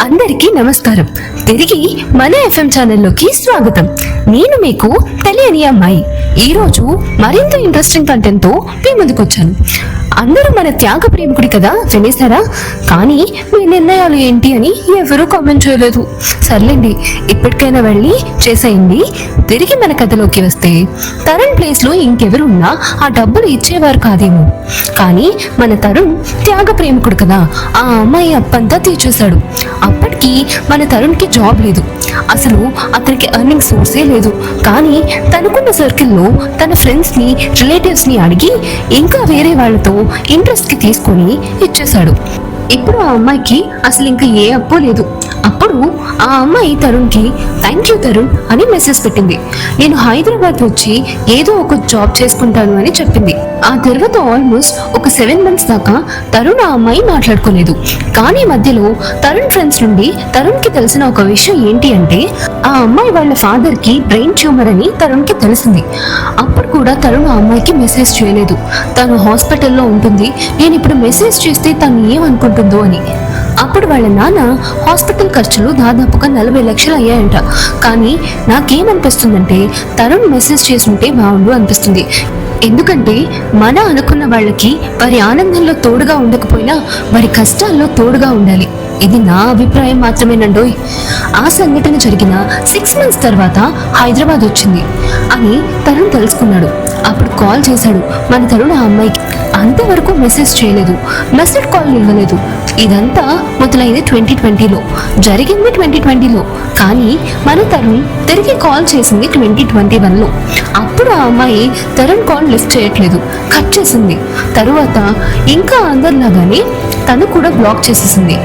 అందరికీ నమస్కారం. తిరిగి మన ఎఫ్ఎం ఛానల్లోకి స్వాగతం. నేను మీకు తెలియని అమ్మాయి. ఈ రోజు మరింత ఇంట్రెస్టింగ్ కంటెంట్తో మీ ముందుకొచ్చాను. అందరూ మన త్యాగ ప్రేమికుడి కదా వినేశారా కానీ మీ నిర్ణయాలు ఏంటి అని ఎవరూ కామెంట్ చేయలేదు. సర్లేండి ఇప్పటికైనా వెళ్ళి చేసేయండి. తిరిగి మన కథలోకి వస్తే తరుణ్ ప్లేస్లో ఇంకెవరున్నా ఆ డబ్బులు ఇచ్చేవారు కాదేమో. కానీ మన తరుణ్ త్యాగ ప్రేమికుడు కదా ఆ అమ్మాయి అప్పంతా తీర్చేశాడు. అప్పటికి మన తరుణ్కి జాబ్ లేదు. అసలు అతనికి ఎర్నింగ్ సోర్సే లేదు. కానీ తనకున్న సర్కిల్లో తన ఫ్రెండ్స్ని రిలేటివ్స్ని అడిగి ఇంకా వేరే వాళ్ళతో ఇంట్రెస్ట్కి తీసుకొని ఇచ్చేశాడు. ఇప్పుడు ఆ అమ్మాయికి అసలు ఇంకా ఏ అప్పు లేదు. అప్పుడు ఆ అమ్మాయి తరుణ్కి థ్యాంక్ యూ తరుణ్ అని మెసేజ్ పెట్టింది. నేను హైదరాబాద్ వచ్చి ఏదో ఒక జాబ్ చేసుకుంటాను అని చెప్పింది. ఆ తర్వాత ఆల్మోస్ట్ ఒక సెవెన్ మంత్స్ దాకా తరుణ్ ఆ అమ్మాయి మాట్లాడుకోలేదు. కానీ మధ్యలో తరుణ్ ఫ్రెండ్స్ నుండి తరుణ్కి తెలిసిన ఒక విషయం ఏంటి అంటే ఆ అమ్మాయి వాళ్ళ ఫాదర్కి బ్రెయిన్ ట్యూమర్ అని తరుణ్కి తెలిసింది. అప్పుడు కూడా తరుణ్ ఆ అమ్మాయికి మెసేజ్ చేయలేదు. తను హాస్పిటల్లో ఉంటుంది. నేను ఇప్పుడు మెసేజ్ చేస్తే తను ఏమనుకుంటుందో అని. అప్పుడు వాళ్ళ నాన్న హాస్పిటల్ ఖర్చులు దాదాపుగా నలభై లక్షలు అయ్యాయంట. కానీ నాకేమనిపిస్తుందంటే తరుణ్ మెసేజ్ చేసుంటే బాగుండు అనిపిస్తుంది. ఎందుకంటే మన అనుకున్న వాళ్ళకి వారి ఆనందంలో తోడుగా ఉండకపోయినా వారి కష్టాల్లో తోడుగా ఉండాలి. ఇది నా అభిప్రాయం మాత్రమేనండోయ్. ఆ సంఘటన జరిగిన సిక్స్ మంత్స్ తర్వాత హైదరాబాద్ వచ్చింది. అని తరుణ్ తెలుసుకున్నాడు. అప్పుడు కాల్ చేశాడు మన తరుణ్ ఆ అమ్మాయికి. అంతవరకు మెసేజ్ చేయలేదు. మెసేజ్ కాల్ ఇవ్వలేదు. ఇదంతా మొదలైంది ట్వంటీ ట్వంటీలో. జరిగింది ట్వంటీ ట్వంటీలో. కానీ మన తరుణ్ తిరిగి కాల్ చేసింది ట్వంటీ ట్వంటీ వన్లో. అప్పుడు ఆ అమ్మాయి తరుణ్ కాల్ లిఫ్ట్ చేయట్లేదు. కట్ చేసింది. తరువాత ఇంకా అందరిలాగానే తను కూడా బ్లాక్ చేసేసింది.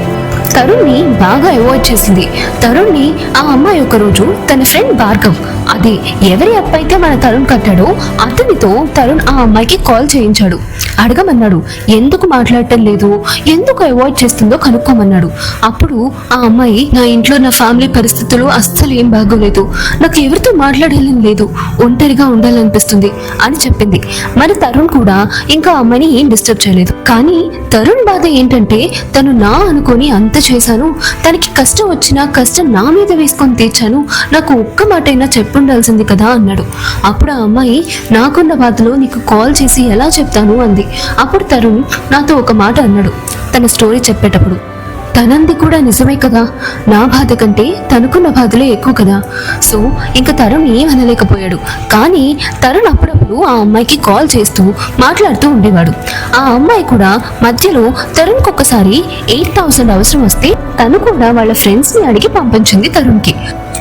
తరుణ్ని బాగా అవాయిడ్ చేసింది. తరుణ్ని ఆ అమ్మాయి ఒక రోజు తన ఫ్రెండ్ భార్గవ్ అదే ఎవరి అప్పైతే మన తరుణ్ కట్టాడో అతనితో తరుణ్ ఆ అమ్మాయికి కాల్ చేయించాడు. అడగమన్నాడు. ఎందుకు మాట్లాడటం లేదు? ఎందుకు అవాయిడ్ చేస్తుందో కనుక్కోమన్నాడు. అప్పుడు ఆ అమ్మాయి నా ఇంట్లో నా ఫ్యామిలీ పరిస్థితులు అస్సలు ఏం బాగోలేదు. నాకు ఎవరితో మాట్లాడలేం లేదు. ఒంటరిగా ఉండాలనిపిస్తుంది అని చెప్పింది. మరి తరుణ్ కూడా ఇంకా అమ్మాయిని ఏం డిస్టర్బ్ చేయలేదు. కానీ తరుణ్ బాధ ఏంటంటే తను నా అనుకొని అంత చేశాను. తనకి కష్టం వచ్చినా కష్టం నా మీద వేసుకొని తీర్చాను. నాకు ఒక్క మాటైనా చెప్పుండాల్సింది కదా అన్నాడు. అప్పుడు ఆ అమ్మాయి నాకున్న బాధలో నీకు కాల్ చేసి ఎలా చెప్తాను? అంది. అప్పుడు తరుణ్ నాతో ఒక మాట అన్నాడు. తన స్టోరీ చెప్పేటప్పుడు తనంది కూడా నిజమే కదా? నా బాధ కంటే తనకున్న బాధలే ఎక్కువ కదా? సో ఇంకా తరుణ్ ఏం అనలేకపోయాడు. కానీ తరుణ్ అప్పుడప్పుడు ఆ అమ్మాయికి కాల్ చేస్తూ మాట్లాడుతూ ఉండేవాడు. ఆ అమ్మాయి కూడా మధ్యలో తరుణ్కి ఒకసారి ఎయిట్ థౌసండ్ అవసరం వస్తే తను కూడా వాళ్ళ ఫ్రెండ్స్ని అడిగి పంపించింది తరుణ్కి.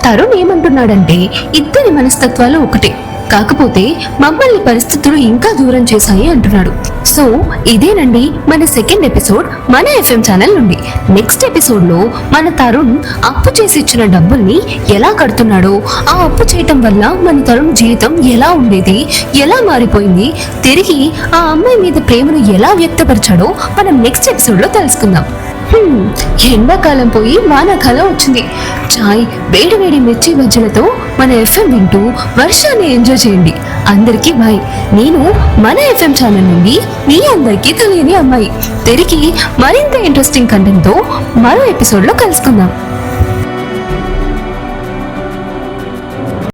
తరుణ్ ఏమంటున్నాడంటే ఇద్దరి మనస్తత్వాలు ఒకటే. కాకపోతే మమ్మల్ని పరిస్థితులు ఇంకా దూరం చేశాయి అంటున్నాడు. సో ఇదేనండి మన సెకండ్ ఎపిసోడ్ మన ఎఫ్ఎం ఛానల్ నుండి. నెక్స్ట్ ఎపిసోడ్లో మన తరుణ్ అప్పు చేసి ఇచ్చిన డబ్బుల్ని ఎలా కడుతున్నాడో ఆ అప్పు చేయటం వల్ల మన తరుణ్ జీవితం ఎలా ఉండేది ఎలా మారిపోయింది తిరిగి ఆ అమ్మాయి మీద ప్రేమను ఎలా వ్యక్తపరిచాడో మనం నెక్స్ట్ ఎపిసోడ్లో తెలుసుకుందాం. ఎండాకాలం పోయి వానాకాలం వచ్చింది. చాయ్ వేడి వేడి మిర్చి బజ్జలతో మన ఎఫ్ఎం వింటూ వర్షాన్ని ఎంజాయ్ చేయండి. అందరికీ బాయ్. నేను మన ఎఫ్ఎం ఛానల్ నుండి మీ అందరికీ తెలియని అమ్మాయి. తిరిగి మరింత ఇంట్రెస్టింగ్ కంటెంట్తో మరో ఎపిసోడ్లో కలుసుకుందాం.